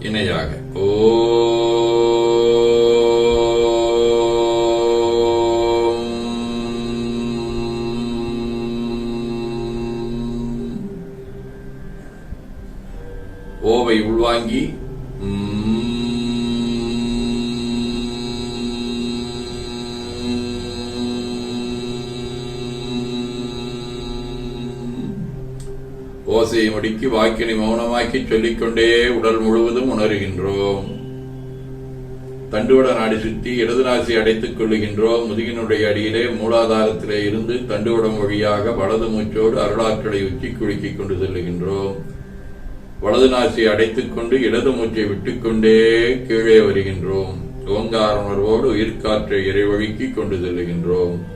இணையாக. ஓ ஓசையை முடிக்கி வாக்கினை மௌனமாக்கி சொல்லிக்கொண்டே உடல் முழுவதும் உணர்கின்றோம். தண்டுவட நாடி சுற்றி இடது நாசி அடைத்துக் கொள்ளுகின்றோம். முதுகினுடைய அடியிலே மூலாதாரத்திலே இருந்து தண்டுவடம் வழியாக வலது மூச்சோடு அருளாற்றலை உச்சி குலுக்கிக் கொண்டு செல்லுகின்றோம். வலது நாசி அடைத்துக் கொண்டு இடது மூச்சை விட்டுக்கொண்டே கீழே வருகின்றோம். ஓங்கார உணர்வோடு உயிர்காற்றை இறைவழுக்கிக் கொண்டு செல்லுகின்றோம்.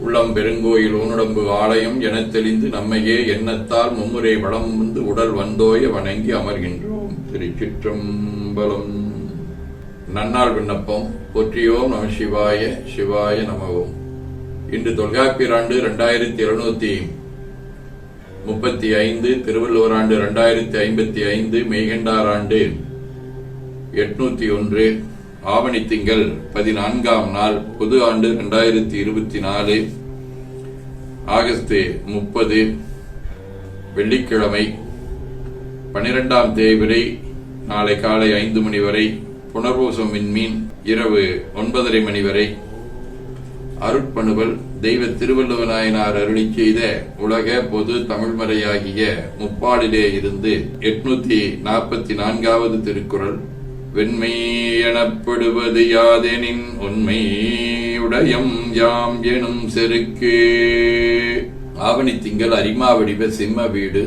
உள்ளம் பெருங்கோயில் ஊனுடம்பு ஆலயம் எனத் தெளிந்து நம்மையே எண்ணத்தால் மும்முறை வளம் வந்து உடல் வந்தோய வணங்கி அமர்கின்றோம். திருச்சிற்றம்பலம். நன்னாள் விண்ணப்பம். போற்றியோம் நம சிவாய சிவாய நமவோம். இன்று தொல்காப்பியராண்டு இரண்டாயிரத்தி எழுநூத்தி முப்பத்தி ஐந்து திருவள்ளுவர் ஆண்டு இரண்டாயிரத்தி ஐம்பத்தி ஐந்து மெய்கண்டார் ஆண்டு எட்நூத்தி ஒன்று. ஆவணி திங்கள் பதினான்காம் நாள் பொது ஆண்டு இரண்டாயிரத்தி இருபத்தி நாலு ஆகஸ்ட் முப்பது வெள்ளிக்கிழமை பனிரெண்டாம் தேதி நாளை காலை ஐந்து மணி வரை புனர்வோசம் விண்மீன் இரவு ஒன்பதரை மணி வரை. அருட்பணுவல் தெய்வ திருவள்ளுவநாயனார் அருளி செய்த உலக பொது தமிழ்மறையாகிய முப்பாடிலே இருந்து எட்நூத்தி நாற்பத்தி நான்காவது திருக்குறள். வெண்மை எனப்படுவது யாதெனின் உண்மை உடையம் யாம் எனும் செருக்கு. ஆவணி திங்கள் அரிமா வடிவ சிம்ம வீடு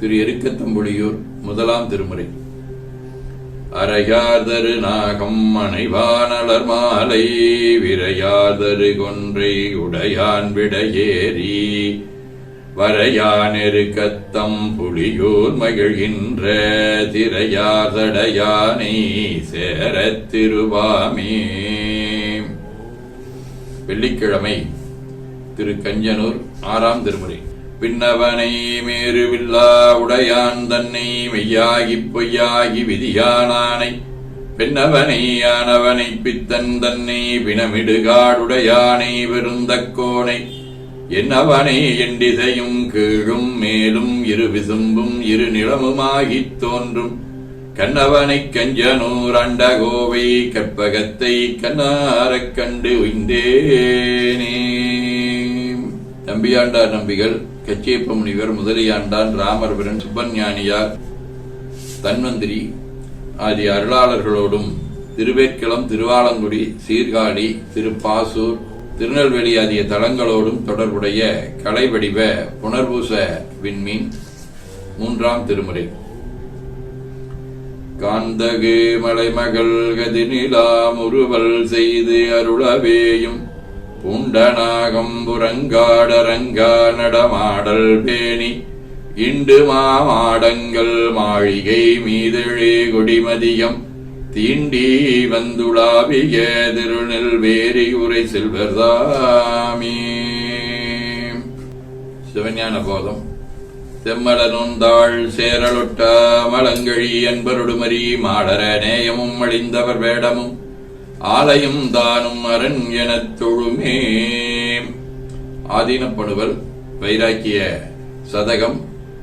திரு எருக்கத்தம்புலியூர் முதலாம் திருமுறை. அரையாதரு நாகம் அணைவானலர் மாலை விரையார்தரு கொன்றை உடையான் விடையேறி. வரையானெருக்கத்தம் புலியூர் மகிழ்கின்ற திரையார் தடையானை சேரத் திருவாமே. வெள்ளிக்கிழமை திரு கஞ்சனூர் ஆறாம் திருமுறை. பின்னவனை மேருவில்லா உடையான் தன்னை மெய்யாகிப் பொய்யாகி விதியானானை. பின்னவனை ஆனவனை பித்தன் தன்னை பிணமிடுகாடுடையானை என்னவனை எண்டிசையும் கீழும் மேலும் இரு விசும்பும் இரு நிலமுமாகித் தோன்றும். கண்ணவனைக் கஞ்சனூர் அண்டகோவை கற்பகத்தை கண்ணாரக் கண்டு உய்ந்தேனே. நம்பியாண்டார் நம்பிகள் கச்சியப்ப முனிவர் முதலியாண்டான் ராமர்வரன் சுப்பஞானியார் தன்வந்திரி ஆகிய அருளாளர்களோடும் திருவேற்களம் திருவாலங்குடி சீர்காழி திருப்பாசூர் திருநெல்வேலி ஆகிய தலங்களோடும் தொடர்புடைய கலை வடிவ புனர்பூச விண்மீன் மூன்றாம் திருமுறை. காந்தகு மலைமகள் கதிநிலா உருவல் செய்து அருளவேயும். புண்டனாகம் புறங்காடரங்கா நடமாடல் பேணி. இண்டு மாமாடங்கள் மாளிகை மீதழே கொடிமதியம். தீண்டி வந்துளாவிய திருநெல்வேரி உரை செல்வர்தாமி. சிவஞான போதம். செம்மலனுந்தாள் சேரலொட்ட மலங்கழி என்பருடுமரி மாடர நேயமும் அழிந்தவர் வேடமும் ஆலயம் தானும் அரண் எனத் தொழுமே. ஆதீனப்படுவல் வைராக்கிய சதகம்.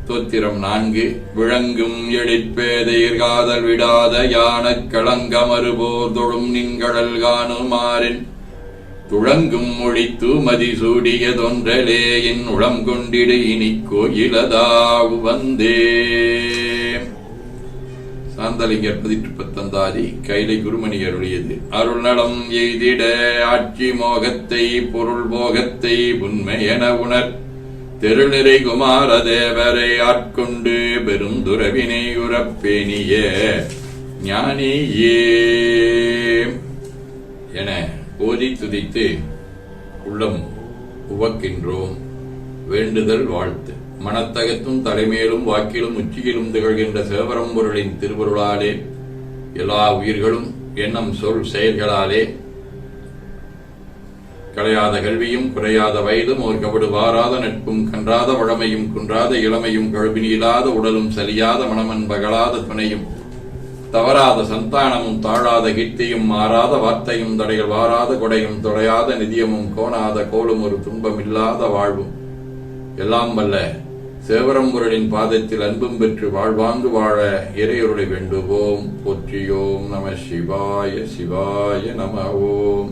தோத்திரம் நான்கு விளங்கும் எழிற்பேதையர் காதல் விடாத யானக் களங்கமறுபோர் தொழும் நின்கடல் காணுமாறின். துழங்கும் ஒழித்து மதிசூடிய தொன்றலே என் உளம் கொண்டிடு இனி கோயிலதாவு வந்தே சாந்தலிங்கர் பதிற்று பத்தந்தாதி கைலை குருமணி அருளியது. அருள் நடம் எய்திட ஆட்சி மோகத்தை பொருள் போகத்தை உண்மை என உணர். திருநிறை குமார தேவரை ஆட்கொண்டு பெருந்துறவினை உறப்பேனிய ஞானியே. என போதி துதித்து உள்ளம் உவக்கின்றோம். வேண்டுதல் வாழ்த்து. மனத்தகத்தும் தலைமையிலும் வாக்கிலும் உச்சியிலும் திகழ்கின்ற சிவபரம்பொருளின் திருவருளாலே எல்லா உயிர்களும் எண்ணம் சொல் செயல்களாலே கலையாத கல்வியும் குறையாத வயதும் ஓர் கபடு வாராத நட்பும் கன்றாத வழமையும் குன்றாத இளமையும் கழுவினியிலாத உடலும் சரியாத மனமன் பகலாத துணையும் தவறாத சந்தானமும் தாழாத கீர்த்தியும் மாறாத வார்த்தையும் தடைகள் வாராத கொடையும் தொடையாத நிதியமும் கோணாத கோலும் ஒரு துன்பம் இல்லாத வாழ்வும். எல்லாம் வல்ல சேவரம்பொருளின் பாதத்தில் அன்பும் பெற்று வாழ்வாங்கு வாழ இறையொருளை வேண்டுவோம். போற்றியோம் நம சிவாய சிவாய நம ஓம்.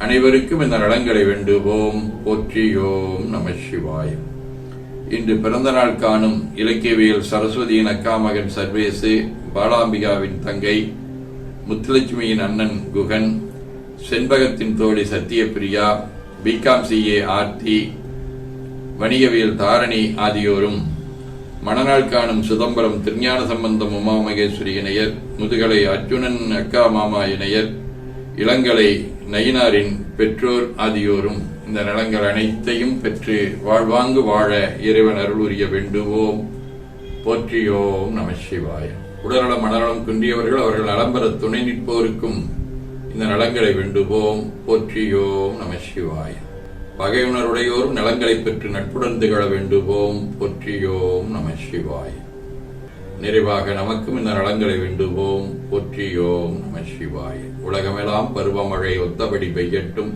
அனைவருக்கும் இந்த நலங்களை வேண்டுவோம். போற்றியோம் நம சிவாய். இன்று பிறந்த நாள் காணும் இலக்கியவியல் சரஸ்வதியின் அக்கா மகன் சர்வேசு பாலாம்பிகாவின் தங்கை முத்துலட்சுமியின் அண்ணன் குகன் செண்பகத்தின் தோழி சத்யபிரியா பிகாம் சிஏ ஆர்த்தி வணிகவியல் தாரணி ஆகியோரும் மணநாள் காணும் சிதம்பரம் திருஞான சம்பந்தம் உமா மகேஸ்வரி இணையர் முதுகலை அர்ஜுனன் அக்கா மாமா இணையர் இளங்கலை நயினாரின் பெற்றோர் ஆதியோரும் இந்த நலங்கள் அனைத்தையும் பெற்று வாழ்வாங்கு வாழ இறைவன் அருள் உரிய வேண்டுவோம். போற்றியோம் நம சிவாய. உடல்நலம் மனநலம் குன்றியவர்கள் அவர்கள் நலம் துணை நிற்போருக்கும் இந்த நலங்களை வேண்டுவோம். போற்றியோம் நம சிவாய. பகையுணருடையோரும் நலங்களை பெற்று நட்புடன் திகழ வேண்டுவோம். போற்றியோம் நம சிவாய். நிறைவாக நமக்கும் இந்த நலங்களை வேண்டுவோம். போற்றியோம் நம சிவாய. உலகமெல்லாம் பருவமழை ஒத்தபடி பெய்யட்டும்.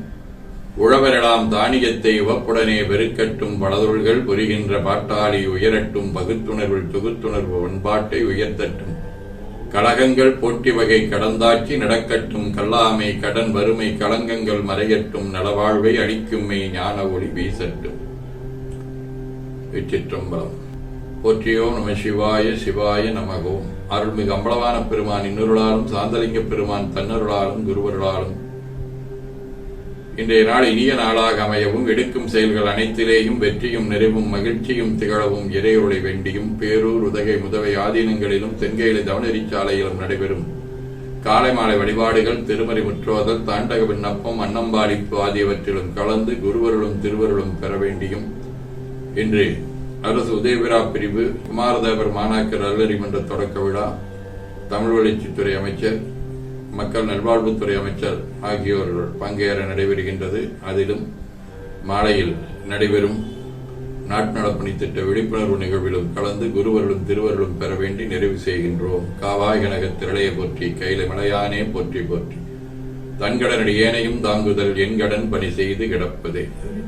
உழவரெல்லாம் தானியத்தை உவப்புடனே பெருக்கட்டும் வளதொருள்கள் புரிகின்ற பாட்டாளி உயரட்டும். பகுத்துணர்வில் தொகுத்துணர்வு பண்பாட்டை உயர்த்தட்டும். கழகங்கள் போட்டி வகை கடந்தாட்சி நடக்கட்டும். கல்லாமை கடன் வறுமை களங்கங்கள் மறையட்டும். நலவாழ்வை அளிக்கும்மை ஞான ஒளி வீசட்டும். வெற்றிற்றம்பலம். போற்றியோ நம சிவாய சிவாய நமகோம் அருள்மிகு அம்பளவான பெருமான் இன்னொருளாலும் சாந்தலிங்க பெருமான் தன்னருளாலும் குருவருளாலும். இன்றைய நாள் இனிய நாளாக அமையவும் எடுக்கும் செயல்கள் அனைத்திலேயும் வெற்றியும் நிறைவும் மகிழ்ச்சியும் திகழவும் இறையொளி வேண்டியும் பேரூர் உதகை முதவை ஆதீனங்களிலும் தென்கேலை தவணெறிச்சாலையிலும் நடைபெறும். காலை மாலை வழிபாடுகள் திருமறை முற்றோதல் தாண்டக விண்ணப்பம் அன்னம்பாடிப்பு ஆகியவற்றிலும் கலந்து குருவருளும் திருவருளும் பெற வேண்டியும் இன்று அரசு உதயவிரா பிரிவு குமாரதேவர் மாணாக்கர் அல்லறி மன்ற தொடக்க விழா தமிழ் வளர்ச்சித்துறை அமைச்சர் மக்கள் நல்வாழ்வுத்துறை அமைச்சர் ஆகியோர் பங்கேற நடைபெறுகின்றது. அதிலும் மாலையில் நடைபெறும் நாட்டு நலப்பணி திட்ட விழிப்புணர்வு நிகழ்விலும் கலந்து குருவர்களும் திருவருளும் பெற வேண்டி நிறைவு செய்கின்றோம். காவாய் கனக திரளைய போற்றி கையில மலையானே போற்றி போற்றி. தன்கடனடி ஏனையும் தாங்குதல் என் கடன் பணி செய்து கிடப்பதே.